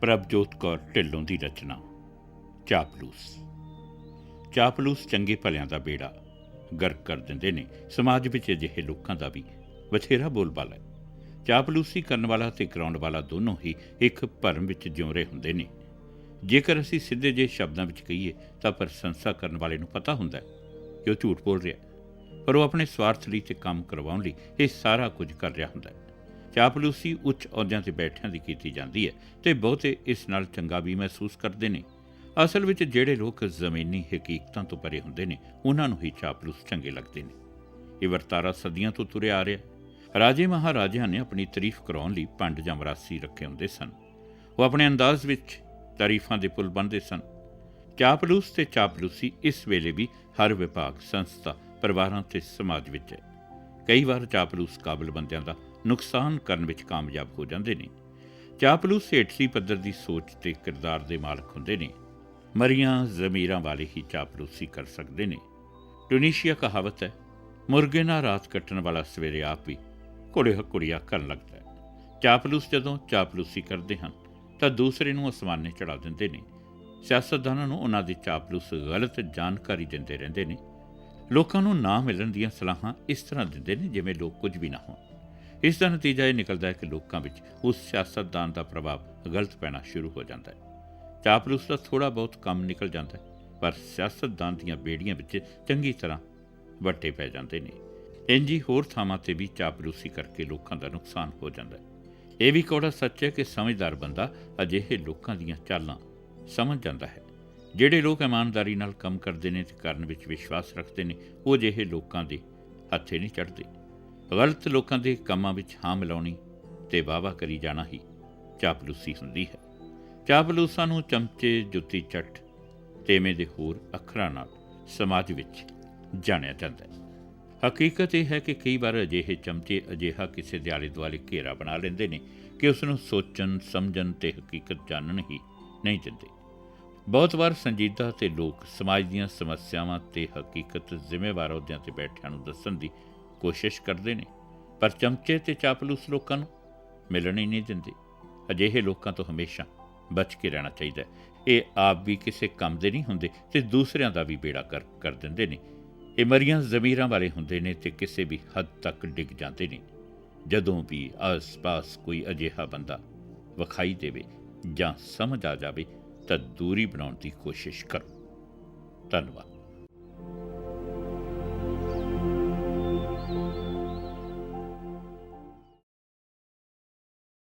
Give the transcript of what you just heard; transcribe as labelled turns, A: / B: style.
A: ਪ੍ਰਭਜੋਤ ਕੌਰ ਢਿੱਲੋਂ ਦੀ ਰਚਨਾ। ਚਾਪਲੂਸ। ਚਾਪਲੂਸ ਚੰਗੇ ਭਲਿਆਂ ਦਾ ਬੇੜਾ। ਗਰਕ ਕਰ ਦਿੰਦੇ ਨੇ। ਸਮਾਜ ਵਿੱਚ ਅਜਿਹੇ ਲੋਕਾਂ ਦਾ ਵੀ ਬਥੇਰਾ ਬੋਲਬਾਲਾ ਹੈ। ਚਾਪਲੂਸੀ ਕਰਨ ਵਾਲਾ ਤੇ ਕਰਾਉਣ ਵਾਲਾ ਦੋਨੋਂ ਹੀ ਇੱਕ ਭਰਮ ਵਿੱਚ ਜਿਉਂ ਰਹੇ ਹੁੰਦੇ ਨੇ। ਜੇਕਰ ਅਸੀਂ ਸਿੱਧੇ ਜਿਹੇ ਸ਼ਬਦਾਂ ਵਿੱਚ ਕਹੀਏ, ਤਾਂ ਪ੍ਰਸ਼ੰਸਾ ਕਰਨ ਵਾਲੇ ਨੂੰ ਪਤਾ ਹੁੰਦਾ ਹੈ ਕਿ ਉਹ ਝੂਠ ਬੋਲ ਰਿਹਾ ਪਰ ਉਹ ਆਪਣੇ ਸਵਾਰਥ ਲਈ ਤੇ ਕੰਮ ਕਰਵਾਉਣ ਲਈ ਇਹ ਸਾਰਾ ਕੁਝ ਕਰ ਰਿਹਾ ਹੁੰਦਾ ਹੈ। ਚਾਪਲੂਸੀ ਉੱਚ ਅਹੁਦਿਆਂ ਤੇ ਬੈਠਿਆਂ ਦੀ ਕੀਤੀ ਜਾਂਦੀ ਹੈ ਤੇ ਬਹੁਤੇ ਇਸ ਨਾਲ ਚੰਗਾ ਵੀ ਮਹਿਸੂਸ ਕਰਦੇ ਨੇ। ਅਸਲ ਵਿੱਚ ਜਿਹੜੇ ਲੋਕ ਜ਼ਮੀਨੀ ਹਕੀਕਤਾਂ ਤੋਂ ਪਰੇ ਹੁੰਦੇ ਨੇ, ਉਹਨਾਂ ਨੂੰ ਹੀ ਚਾਪਲੂਸ ਚੰਗੇ ਲੱਗਦੇ ਨੇ। ਇਹ ਵਰਤਾਰਾ ਸਦੀਆਂ ਤੋਂ ਤੁਰਿਆ ਆ ਰਿਹਾ। ਰਾਜੇ ਮਹਾਰਾਜਿਆਂ ਨੇ ਆਪਣੀ ਤਾਰੀਫ ਕਰਾਉਣ ਲਈ ਪੰਡ ਜਾਂ ਮਰਾਸੀ ਰੱਖੇ ਹੁੰਦੇ ਸਨ। ਉਹ ਆਪਣੇ ਅੰਦਾਜ਼ ਵਿੱਚ ਤਾਰੀਫਾਂ ਦੇ ਪੁਲ ਬੰਨ੍ਹਦੇ ਸਨ। ਚਾਪਲੂਸ ਤੇ ਚਾਪਲੂਸੀ ਇਸ ਵੇਲੇ ਵੀ ਹਰ ਵਿਭਾਗ, ਸੰਸਥਾ, ਪਰਿਵਾਰਾਂ ਤੇ ਸਮਾਜ ਵਿੱਚ ਹੈ। ਕਈ ਵਾਰ ਚਾਪਲੂਸ ਕਾਬਲ ਬੰਦਿਆਂ ਦਾ ਨੁਕਸਾਨ ਕਰਨ ਵਿੱਚ ਕਾਮਯਾਬ ਹੋ ਜਾਂਦੇ ਨੇ। ਚਾਪਲੂਸ ਹੇਠਲੀ ਪੱਧਰ ਦੀ ਸੋਚ ਤੇ ਕਿਰਦਾਰ ਦੇ ਮਾਲਕ ਹੁੰਦੇ ਨੇ। ਮਰੀਆਂ ਜ਼ਮੀਰਾਂ ਵਾਲੇ ਹੀ ਚਾਪਲੂਸੀ ਕਰ ਸਕਦੇ ਨੇ। ਟੂਨੀਸ਼ੀਆ ਕਹਾਵਤ ਹੈ, ਮੁਰਗੇ ਨਾਲ ਰਾਤ ਕੱਟਣ ਵਾਲਾ ਸਵੇਰੇ ਆਪ ਵੀ ਘੋੜੇ ਹਕੁੜੀਆ ਕਰਨ ਲੱਗਦਾ ਹੈ। ਚਾਪਲੂਸ ਜਦੋਂ ਚਾਪਲੂਸੀ ਕਰਦੇ ਹਨ, ਤਾਂ ਦੂਸਰੇ ਨੂੰ ਅਸਮਾਨੇ ਚੜਾ ਦਿੰਦੇ ਨੇ। ਸਿਆਸਤਦਾਨਾਂ ਨੂੰ ਉਹਨਾਂ ਦੀ ਚਾਪਲੂਸ ਗਲਤ ਜਾਣਕਾਰੀ ਦਿੰਦੇ ਰਹਿੰਦੇ ਨੇ। ਲੋਕਾਂ ਨੂੰ ਨਾ ਮਿਲਣ ਦੀਆਂ ਸਲਾਹਾਂ ਇਸ ਤਰ੍ਹਾਂ ਦਿੰਦੇ ਨੇ ਜਿਵੇਂ ਲੋਕ ਕੁਝ ਵੀ ਨਾ ਹੋਣ। ਇਸ ਦਾ ਨਤੀਜਾ ਇਹ ਨਿਕਲਦਾ ਹੈ ਕਿ ਲੋਕਾਂ ਵਿੱਚ ਉਸ ਸਿਆਸਤਦਾਨ ਦਾ ਪ੍ਰਭਾਵ ਗਲਤ ਪੈਣਾ ਸ਼ੁਰੂ ਹੋ ਜਾਂਦਾ ਹੈ। ਚਾਪਲੂਸ ਦਾ ਥੋੜਾ ਬਹੁਤ ਕੰਮ ਨਿਕਲ ਜਾਂਦਾ ਹੈ, ਪਰ ਸਿਆਸਤਦਾਨ ਦੀਆਂ ਬੇੜੀਆਂ ਵਿੱਚ ਚੰਗੀ ਤਰ੍ਹਾਂ ਵੱਟੇ ਪੈ ਜਾਂਦੇ ਨੇ। ਇੰਜੀ ਹੋਰ ਥਾਵਾਂ ਤੇ ਵੀ ਚਾਪਲੂਸੀ ਕਰਕੇ ਲੋਕਾਂ ਦਾ ਨੁਕਸਾਨ ਹੋ ਜਾਂਦਾ ਹੈ। ਇਹ ਵੀ ਕੋੜਾ ਸੱਚ ਹੈ ਕਿ ਸਮਝਦਾਰ ਬੰਦਾ ਅਜਿਹੇ ਲੋਕਾਂ ਦੀਆਂ ਚਾਲਾਂ ਸਮਝ ਜਾਂਦਾ ਹੈ। ਜਿਹੜੇ ਲੋਕ ਇਮਾਨਦਾਰੀ ਨਾਲ ਕੰਮ ਕਰਦੇ ਨੇ ਤੇ ਕਰਨ ਵਿੱਚ ਵਿਸ਼ਵਾਸ ਰੱਖਦੇ ਨੇ, ਉਹ ਅਜਿਹੇ ਲੋਕਾਂ ਦੇ ਹੱਥੇ ਨਹੀਂ ਚੜਦੇ ਗਲਤ ਲੋਕਾਂ ਦੇ ਕੰਮਾਂ ਵਿੱਚ ਹਾਂ ਮਿਲਾਉਣੀ ਤੇ ਵਾਵਾ ਕਰੀ ਜਾਣਾ ਹੀ ਚਾਪਲੂਸੀ ਹੁੰਦੀ ਹੈ। ਚਾਪਲੂਸਾਂ ਨੂੰ ਚਮਚੇ, ਜੁੱਤੀ, ਚੱਟ, ਤੇਵੇਂ ਦੇ ਹੋਰ ਅੱਖਰਾਂ ਨਾਲ ਸਮਾਜ ਵਿੱਚ ਜਾਣਿਆ ਜਾਂਦਾ ਹੈ। ਹਕੀਕਤ ਇਹ ਹੈ ਕਿ ਕਈ ਵਾਰ ਅਜਿਹੇ ਚਮਚੇ ਅਜਿਹਾ ਕਿਸੇ ਦੇ ਆਲੇ ਦੁਆਲੇ ਘੇਰਾ ਬਣਾ ਲੈਂਦੇ ਨੇ ਕਿ ਉਸ ਨੂੰ ਸੋਚਣ, ਸਮਝਣ ਤੇ ਹਕੀਕਤ ਜਾਣਨ ਹੀ ਨਹੀਂ ਦਿੰਦੇ। ਬਹੁਤ ਵਾਰ ਸੰਜੀਦਾ ਤੇ ਲੋਕ ਸਮਾਜ ਦੀਆਂ ਸਮੱਸਿਆਵਾਂ ਤੇ ਹਕੀਕਤ ਜ਼ਿੰਮੇਵਾਰ ਅਹੁਦਿਆਂ ਤੇ ਬੈਠਿਆਂ ਨੂੰ ਦੱਸਣ ਦੀ ਕੋਸ਼ਿਸ਼ ਕਰਦੇ ਨੇ, ਪਰ ਚਮਚੇ ਤੇ ਚਾਪਲੂਸ ਲੋਕਾਂ ਨੂੰ ਮਿਲਣ ਹੀ ਨਹੀਂ ਦਿੰਦੇ। ਅਜਿਹੇ ਲੋਕਾਂ ਤੋਂ ਹਮੇਸ਼ਾ ਬਚ ਕੇ ਰਹਿਣਾ ਚਾਹੀਦਾ ਹੈ। ਇਹ ਆਪ ਵੀ ਕਿਸੇ ਕੰਮ ਦੇ ਨਹੀਂ ਹੁੰਦੇ ਤੇ ਦੂਸਰਿਆਂ ਦਾ ਵੀ ਬੇੜਾ ਕਰ ਕਰ ਦਿੰਦੇ ਨੇ। ਇਹ ਮਰੀਆਂ ਜ਼ਮੀਰਾਂ ਵਾਲੇ ਹੁੰਦੇ ਨੇ ਤੇ ਕਿਸੇ ਵੀ ਹੱਦ ਤੱਕ ਡਿੱਗ ਜਾਂਦੇ ਨੇ। ਜਦੋਂ ਵੀ ਆਸ-ਪਾਸ ਕੋਈ ਅਜਿਹਾ ਬੰਦਾ ਵਿਖਾਈ ਦੇਵੇ ਜਾਂ ਸਮਝ ਆ ਜਾਵੇ ਤਾਂ ਦੂਰੀ ਬਣਾਉਣ ਦੀ ਕੋਸ਼ਿਸ਼ ਕਰੋ। ਧੰਨਵਾਦ।